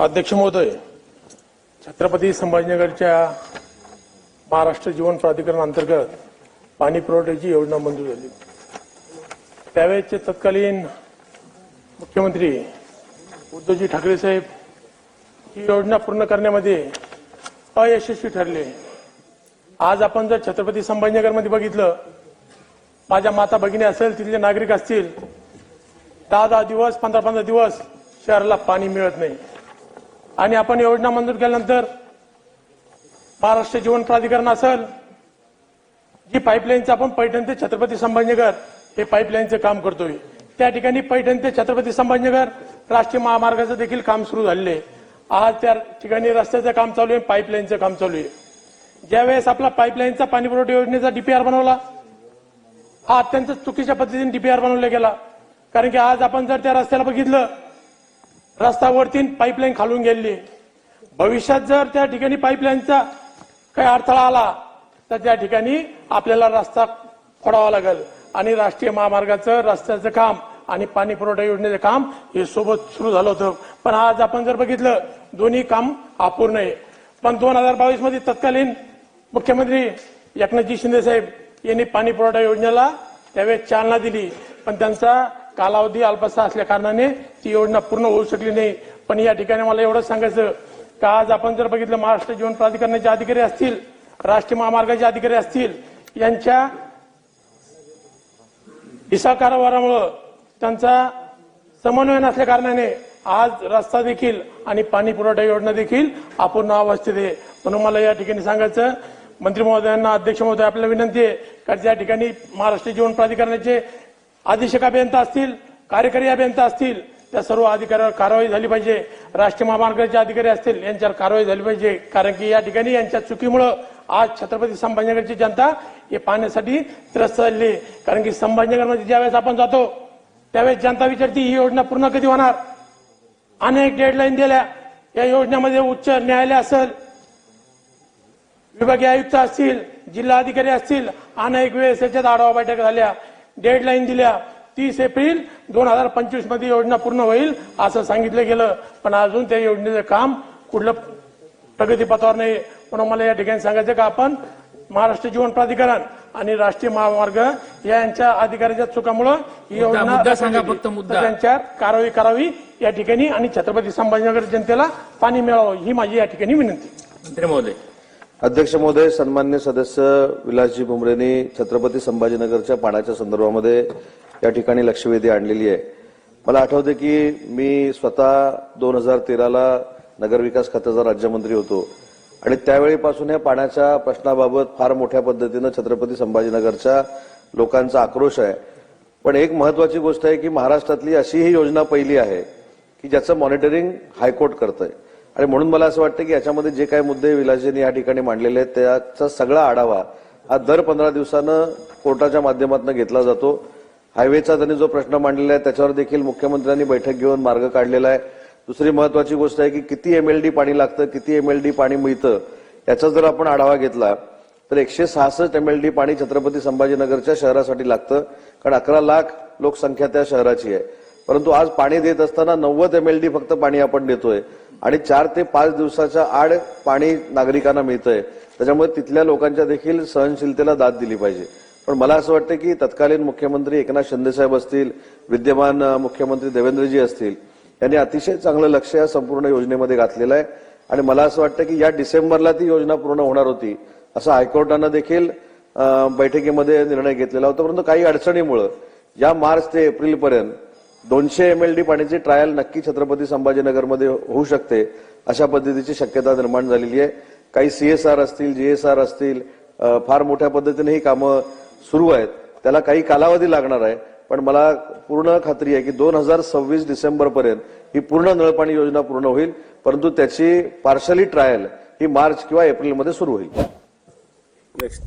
अध्यक्ष महोदय छत्रपती संभाजीनगरच्या महाराष्ट्र जीवन प्राधिकरण अंतर्गत पाणी पुरवठ्याची योजना मंजूर झाली. त्यावेळेचे तत्कालीन मुख्यमंत्री उद्धवजी ठाकरे साहेब ही योजना पूर्ण करण्यामध्ये अयशस्वी ठरले. आज आपण जर छत्रपती संभाजीनगरमध्ये बघितलं माझ्या माता भगिनी असेल तिथले नागरिक असतील दहा दहा दिवस पंधरा पंधरा दिवस शहराला पाणी मिळत नाही. आणि आपण योजना मंजूर केल्यानंतर महाराष्ट्र जीवन प्राधिकरण असेल जी पाईपलाईनचं आपण पैठण ते छत्रपती संभाजीनगर हे पाईपलाईनचं काम करतोय. त्या ठिकाणी पैठण ते छत्रपती संभाजीनगर राष्ट्रीय महामार्गाचं देखील काम सुरू झालेलं आहे. आज त्या ठिकाणी रस्त्याचं काम चालू आहे पाईपलाईनचं काम चालू आहे. ज्यावेळेस आपला पाईपलाईनचा पाणीपुरवठा योजनेचा डीपीआर बनवला हा अत्यंत चुकीच्या पद्धतीने डीपीआर बनवला गेला. कारण की आज आपण जर त्या रस्त्याला बघितलं रस्त्यावरती पाईपलाईन खालून गेलेली भविष्यात जर त्या ठिकाणी पाईपलाईनचा काही अडथळा आला तर त्या ठिकाणी आपल्याला रस्ता फोडावा लागेल. आणि राष्ट्रीय महामार्गाचं रस्त्याचं काम आणि पाणी पुरवठा योजनेचं काम हे सोबत सुरू झालं होतं. पण आज आपण जर बघितलं दोन्ही काम अपूर्ण आहे. पण दोन हजार बावीसमध्ये तत्कालीन मुख्यमंत्री एकनाथजी शिंदे साहेब यांनी पाणी पुरवठा योजनेला त्यावेळेस चालना दिली. पण त्यांचा कालावधी अल्पसा असल्या कारणाने ती योजना पूर्ण होऊ शकली नाही. पण या ठिकाणी मला एवढंच सांगायचं का आज आपण जर बघितलं महाराष्ट्र जीवन प्राधिकरणाचे अधिकारी असतील राष्ट्रीय महामार्गाचे अधिकारी असतील यांच्या दिशा कारभारामुळं त्यांचा समन्वय नसल्या कारणाने आज रस्ता देखील आणि पाणी पुरवठा योजना देखील अपूर्ण अवस्थेत आहे. म्हणून मला या ठिकाणी सांगायचं मंत्री महोदयांना अध्यक्ष महोदय आपल्याला विनंती आहे का या ठिकाणी महाराष्ट्र जीवन प्राधिकरणाचे अधीक्षक अभियंता असतील कार्यकारी अभियंता असतील त्या सर्व अधिकाऱ्यावर कारवाई झाली पाहिजे. राष्ट्रीय महामार्गाचे अधिकारी असतील यांच्यावर कारवाई झाली पाहिजे. कारण की या ठिकाणी यांच्या चुकीमुळं आज छत्रपती संभाजीनगरची जनता हे पाहण्यासाठी त्रस्त झाली आहे. कारण की संभाजीनगरमध्ये ज्यावेळेस आपण जातो त्यावेळेस जनता विचारते ही योजना पूर्ण कधी होणार? अनेक डेडलाईन दिल्या. या योजनेमध्ये उच्च न्यायालय असेल विभागीय आयुक्त असतील जिल्हा अधिकारी असतील अनेक वेळेस याच्यात आढावा बैठक झाल्या. डेडलाईन दिल्या तीस एप्रिल दोन हजार पंचवीसमध्ये योजना पूर्ण होईल असं सांगितलं गेलं पण अजून त्या योजनेचं काम कुठलं प्रगतीपथावर नाही म्हणून मला या ठिकाणी सांगायचं का आपण महाराष्ट्र जीवन प्राधिकरण आणि राष्ट्रीय महामार्ग यांच्या अधिकाऱ्याच्या चुकामुळं ही योजना सांगा. फक्त मुद्दा. कारवाई करावी या ठिकाणी आणि छत्रपती संभाजीनगर जनतेला पाणी मिळावं ही माझी या ठिकाणी विनंती मंत्री महोदय अध्यक्ष महोदय सन्मान्य सदस्य विलासजी भुमरेनी छत्रपती संभाजीनगरच्या पाण्याच्या संदर्भामध्ये या ठिकाणी लक्षवेधी आणलेली आहे. मला आठवते की मी स्वतः दोन हजार तेराला नगरविकास खात्याचा राज्यमंत्री होतो आणि त्यावेळीपासून या पाण्याच्या प्रश्नाबाबत फार मोठ्या पद्धतीनं छत्रपती संभाजीनगरच्या लोकांचा आक्रोश आहे. पण एक महत्वाची गोष्ट आहे की महाराष्ट्रातली अशी ही योजना पहिली आहे की ज्याचं मॉनिटरिंग हायकोर्ट करतंय. आणि म्हणून मला असं वाटतं की याच्यामध्ये जे काही मुद्दे विलासजींनी या ठिकाणी मांडलेले आहेत त्याचा सगळा आढावा हा दर पंधरा दिवसानं कोर्टाच्या माध्यमातून घेतला जातो. हायवेचा त्यांनी जो प्रश्न मांडलेला आहे त्याच्यावर देखील मुख्यमंत्र्यांनी बैठक घेऊन मार्ग काढलेला आहे. दुसरी महत्वाची गोष्ट आहे की किती एमएलडी पाणी लागतं किती एमएलडी पाणी मिळतं याचा जर आपण आढावा घेतला तर एकशे सहासष्ट एमएलडी पाणी छत्रपती संभाजीनगरच्या शहरासाठी लागतं कारण अकरा लाख लोकसंख्या त्या शहराची आहे. परंतु आज पाणी देत असताना नव्वद एमएलडी फक्त पाणी आपण देतोय. आणि चार ते पाच दिवसाच्या आड पाणी नागरिकांना मिळतंय. त्याच्यामुळे तिथल्या लोकांच्या देखील सहनशीलतेला दाद दिली पाहिजे. पण मला असं वाटतं की तत्कालीन मुख्यमंत्री एकनाथ शिंदेसाहेब असतील विद्यमान मुख्यमंत्री देवेंद्रजी असतील यांनी अतिशय चांगलं लक्ष या संपूर्ण योजनेमध्ये घातलेलं आहे. आणि मला असं वाटतं की या डिसेंबरला ती योजना पूर्ण होणार होती असं हायकोर्टानं देखील बैठकीमध्ये निर्णय घेतलेला होता. परंतु काही अडचणीमुळं या मार्च ते एप्रिलपर्यंत दोनशे एम एल डी पाण्याची ट्रायल नक्की छत्रपती संभाजीनगरमध्ये होऊ शकते अशा पद्धतीची शक्यता निर्माण झालेली आहे. काही सीएसआर असतील जीएसआर असतील फार मोठ्या पद्धतीने ही कामं सुरू आहेत. त्याला काही कालावधी लागणार आहे पण मला पूर्ण खात्री आहे की दोन हजार सव्वीस डिसेंबरपर्यंत ही पूर्ण नळपाणी योजना पूर्ण होईल परंतु त्याची पार्शली ट्रायल ही मार्च किंवा एप्रिलमध्ये सुरू होईल. नेक्स्ट